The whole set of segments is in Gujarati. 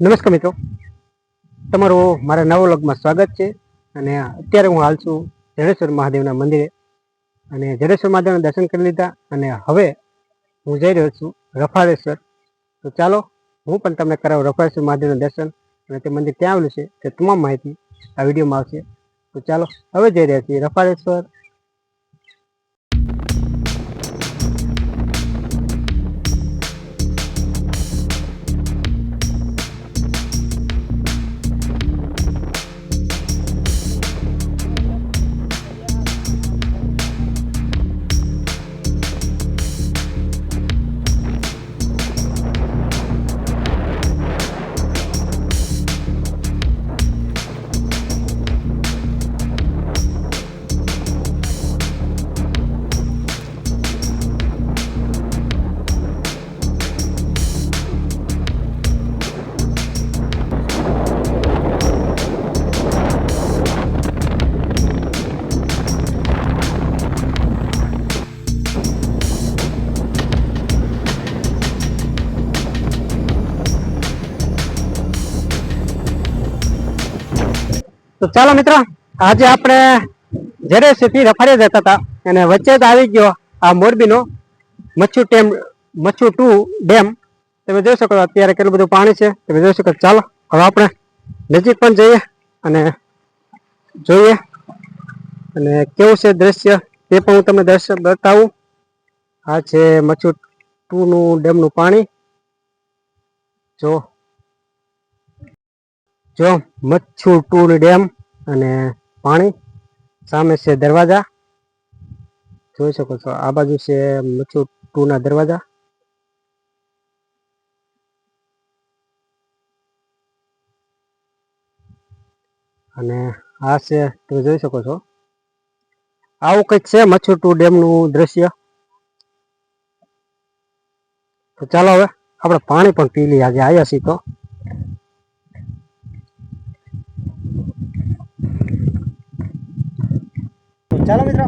નમસ્કાર મિત્રો. તમારું મારા નવા વ્લોગમાં સ્વાગત છે અને અત્યારે હું હાલ છું જડેશ્વર મહાદેવના મંદિરે. અને જડેશ્વર મહાદેવના દર્શન કરી લીધા અને હવે હું જઈ રહ્યો છું રફાળેશ્વર. તો ચાલો, હું પણ તમને કરાવું રફાળેશ્વર મહાદેવના દર્શન અને તે મંદિર ક્યાં આવેલું છે તે તમામ માહિતી આ વિડીયોમાં આવશે. તો ચાલો, હવે જઈ રહ્યા છીએ રફાળેશ્વર તો ચાલો મિત્રો, આજે આપણે જડેશ્વરથી રફાળે જતા હતા અને વચ્ચે જ આવી ગયો આ મોરબીનો Machchhu dam, Machchhu two dam. તમે જોઈ શકો અત્યારે કેટલું બધું પાણી છે. તમે જોઈ શકો ચાલો, હવે આપણે નજીક પણ જઈએ અને જોઈએ અને કેવું છે દ્રશ્ય તે પણ હું તમને દ્રશ્ય બતાવું. આ છે મચ્છુ ટુ નું ડેમનું પાણી. જો જો મચ્છુ ટુ ડેમ અને પાણી સામે છે દરવાજા, જોઈ શકો છો. આ બાજુ છે મચ્છુ ટુ ના દરવાજા. અને આ છે, તમે જોઈ શકો છો. આવું કંઈક છે મચ્છુ ટુ ડેમનું દ્રશ્ય? તો ચાલો હવે આપણે પાણી પણ પી લઈએ. આજે આવ્યા છીએ તો. ચાલો મિત્રો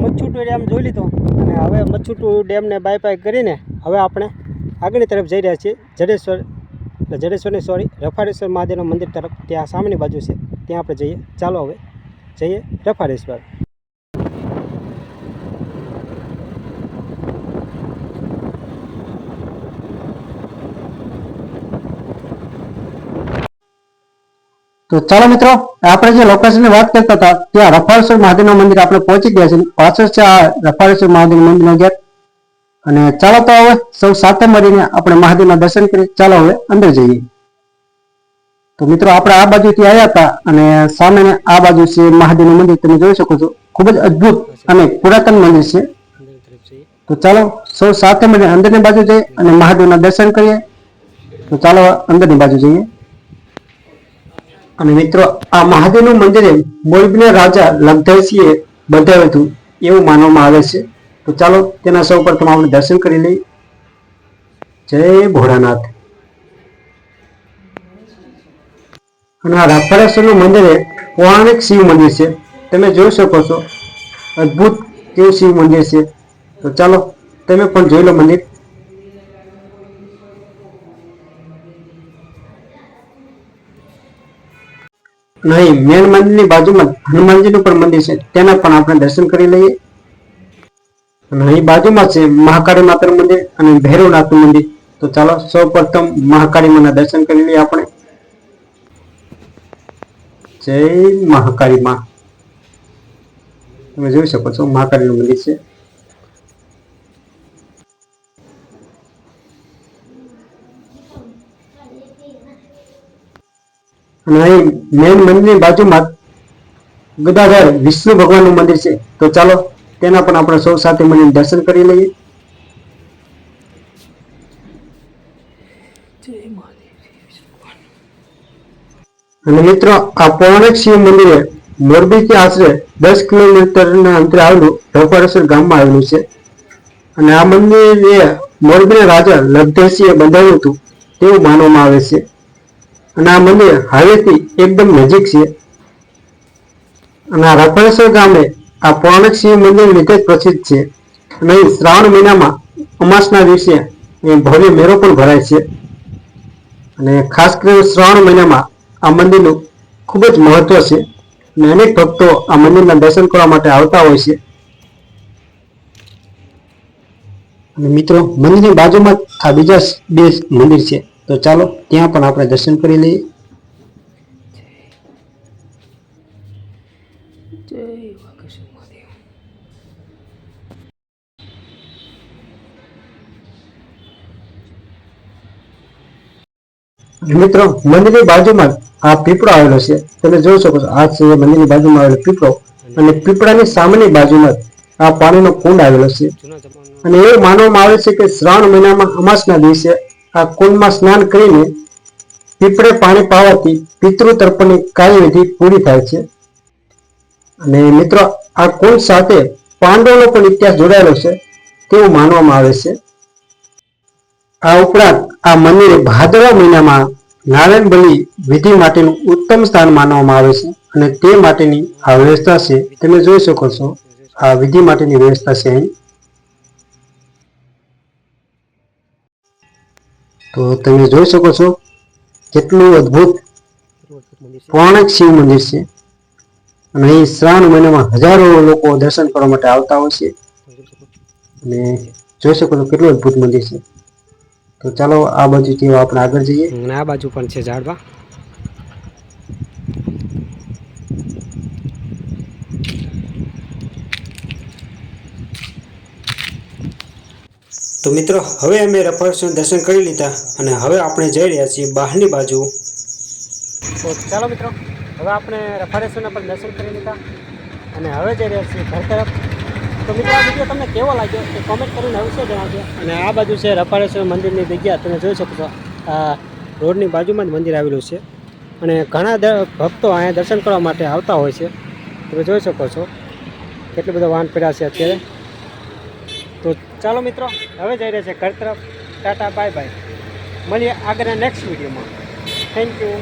મચ્છુટુ ડેમ જોઈ લીધો અને હવે મચ્છુટુ ડેમને બાય બાય કરીને હવે આપણે આગળની તરફ જઈ રહ્યા છીએ. જડેશ્વર, એટલે જડેશ્વરની સોરી રફાળેશ્વર મહાદેવના મંદિર તરફ, ત્યાં સામેની બાજુ છે. ત્યાં આપણે જઈએ. ચાલો હવે જઈએ રફાળેશ્વર તો ચાલો મિત્રો, આપણે જે લોકેશનની વાત કરતા હતા, ત્યાં રફાળેશ્વર મહાદેવનું મંદિર આપણે પહોંચી ગયા છે. પાછળ છે આ રફાળેશ્વર મહાદેવ મંદિરનો ગેટ. અને ચાલો તો હવે સૌ સાથે મળીને આપણે મહાદેવના દર્શન કરી. ચાલો હવે અંદર જઈએ. તો મિત્રો, આપણે આ બાજુથી આવ્યા હતા અને સામે આ બાજુ છે મહાદેવનું મંદિર. તમે જોઈ શકો છો, ખૂબ જ અદ્ભુત અને પુરાતન મંદિર છે. તો ચાલો સૌ સાથે મળીને અંદરની બાજુ જઈએ અને મહાદેવના દર્શન કરીએ. તો ચાલો અંદરની બાજુ જઈએ. અને મિત્રો, આ મહાદેવનું મંદિર મોરબીના રાજા લંગધરસિંહે બંધાવ્યું હતું, એવું માનવામાં આવે છે. તો ચાલો, તેના સૌ પ્રથમ આપણે દર્શન કરી લઈએ. જય ભોળાનાથ. અને આ રાફાળેશ્વરનું મંદિર એ પૌરાણિક શિવ મંદિર છે. તમે જોઈ શકો છો, અદ્ભુત કેવું શિવ મંદિર છે. તો ચાલો, તમે પણ જોઈ લો મંદિર. નહીં મેન મંદિરની બાજુમાં હનુમાનજીનું પણ મંદિર છે. તેના પણ આપણે દર્શન કરી લઈએ. અને અહીં બાજુમાં છે મહાકાળી માતાનું મંદિર અને ભૈરવનાથનું મંદિર. તો ચાલો સૌ પ્રથમ મહાકાળી માના દર્શન કરી લઈએ આપણે. જય મહાકાળી માં. તમે જોઈ શકો છો મહાકાળીનું મંદિર છે. મેન મંદિરની બાજુમાં ગદાધર વિષ્ણુ ભગવાનનું મંદિર છે. તો ચાલો, તેના પણ આપણે સૌ સાથે મળીને દર્શન કરી લઈએ. અને મિત્રો, આ પૌરાણિક શિવ મંદિરે મોરબીથી આશરે દસ કિલોમીટરના અંતરે આવેલું રફાળેશ્વર ગામમાં આવેલું છે. અને આ મંદિર મોરબીના રાજા લબ્ધસિંહે બંધાવ્યું હતું, તેવું માનવામાં આવે છે. અને આ મંદિર હવેથી એકદમ નજીક છે. અને આ રફાળેશ્વર ગામે આ પૌરાણિક શિવ મંદિર રીતે જ પ્રસિદ્ધ છે. અને શ્રાવણ મહિનામાં અમાસના દિવસે ભવ્ય મેળો પણ ભરાય છે. અને ખાસ કરીને શ્રાવણ મહિનામાં આ મંદિરનું ખૂબ જ મહત્વ છે. અને અનેક ભક્તો આ મંદિરના દર્શન કરવા માટે આવતા હોય છે. અને મિત્રો, મંદિરની બાજુમાં આ બીજા બે મંદિર છે. તો ચાલો, ત્યાં પણ આપણે દર્શન કરી લઈએ. મિત્રો, મંદિરની બાજુમાં આ પીપળો આવેલો છે. તમે જોઈ શકો છો, આ છે મંદિરની બાજુમાં આવેલો પીપળો. અને પીપળાની સામેની બાજુમાં આ પાણીનો કુંડ આવેલો છે. અને એવું માનવામાં આવે છે કે શ્રાવણ મહિનામાં અમાસના દિવસે આ કુંડમાં સ્નાન કરીને પીપળે પાણી પાવાથી પિતૃ તર્પણની કાર્યવિધિ પૂરી થાય છે. અને મિત્રો, આ કુંડ સાથે પાંડવોનો પણ ઇતિહાસ જોડાયેલો છે તેવું માનવામાં આવે છે. આ ઉપરાંત આ મંદિરે ભાદરવા મહિનામાં નારાયણ બલિ વિધિ માટેનું ઉત્તમ સ્થાન માનવામાં આવે છે અને તે માટેની આ વ્યવસ્થા છે. તમે જોઈ શકો છો, આ વિધિ માટેની વ્યવસ્થા છે અહીં. તો તમે જોઈ શકો છો કેટલું અદ્ભુત મંદિર શિવ મંદિર છે. અને અહીં શ્રાવણ મહિનામાં હજારો લોકો દર્શન કરવા માટે આવતા હોય છે. અને જોઈ શકો છો કેટલું અદ્ભુત મંદિર છે. તો ચાલો આ બાજુથી આપણે આગળ જઈએ. આ બાજુ પણ છે ઝાડવા. તો મિત્રો, હવે અમે રફાળેશ્વરના દર્શન કરી લીધા અને હવે આપણે જઈ રહ્યા છીએ બહારની બાજુ. તો ચાલો મિત્રો, હવે આપણે રફાળેશ્વરના પણ દર્શન કરી લીધા અને હવે જઈ રહ્યા છીએ ઘર તરફ. તો મિત્રો, આ વીડિયો તમને કેવો લાગ્યો એ કોમેન્ટ કરીને અવશ્ય જણાવજો. અને આ બાજુ છે રફારેશ્વર મંદિરની જગ્યા, તમે જોઈ શકો છો, આ રોડની બાજુમાં જ મંદિર આવેલું છે. અને ઘણા ભક્તો અહીંયા દર્શન કરવા માટે આવતા હોય છે. તમે જોઈ શકો છો, કેટલો બધો વાહન પડ્યા છે અત્યારે. ચાલો મિત્રો, હવે જઈ રહ્યા છે ઘર તરફ. Tata, bye bye. મળીએ આગળના નેક્સ્ટ વિડીયોમાં. Thank you